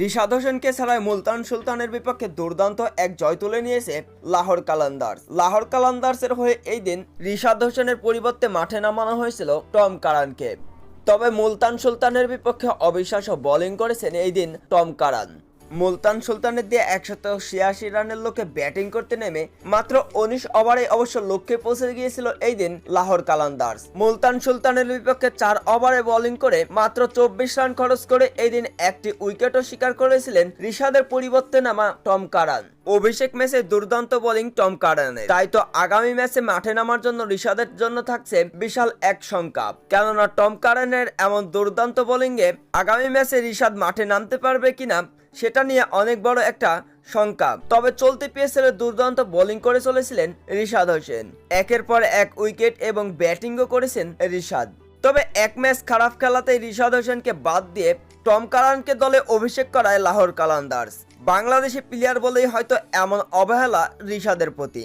রিশাদ হোসেনকে ছাড়াই মুলতান সুলতানের বিপক্ষে দুর্দান্ত এক জয় তুলে নিয়েছে লাহোর কালান্দার্স। লাহোর কালান্দার্সের হয়ে এই দিন রিশাদ হোসেনের পরিবর্তে মাঠে নামানো হয়েছিল টম কারানকে। তবে মুলতান সুলতানের বিপক্ষে অবিশ্বাস্য বোলিং করেছেন এই দিন টম কারান। মুলতান সুলতানের দিয়ে একশত ছিয়াশি রানের লক্ষ্যে ব্যাটিং করতে নেমে মাত্র উনিশ ওভারে অবশ্য লক্ষ্যে পৌঁছে গিয়েছিল এই দিন লাহোর কালান্দার্স। মুলতান সুলতানের বিপক্ষে চার ওভারে বোলিং করে মাত্র চব্বিশ রান খরচ করে এই দিন একটি উইকেটও শিকার করেছিলেন রিশাদের পরিবর্তে নামা টম কারান। অভিষেক ম্যাচে দুর্দান্ত বোলিং টম কারানের। তাই তো আগামী ম্যাচে মাঠে নামার জন্য রিশাদের জন্য থাকছে বিশাল এক শঙ্কা কেননা টম কারানের এমন দুর্দান্ত বোলিংয়ে আগামী ম্যাচে রিশাদ মাঠে নামতে পারবে কিনা সেটা নিয়ে অনেক বড় একটা শঙ্কা। তবে চলতি পিএসএল দুর্দান্ত বোলিং করে চলেছিলেন রিশাদ হোসেন। একের পর এক উইকেট এবং ব্যাটিংও করেছেন রিশাদ। তবে এক ম্যাচ খারাপ খেলাতে রিশাদ হোসেনকে বাদ দিয়ে টম কালানকে দলে অভিষেক করায় লাহোর কালান্দার্স। বাংলাদেশি প্লেয়ার বলেই হয়তো এমন অবহেলা রিশাদের প্রতি।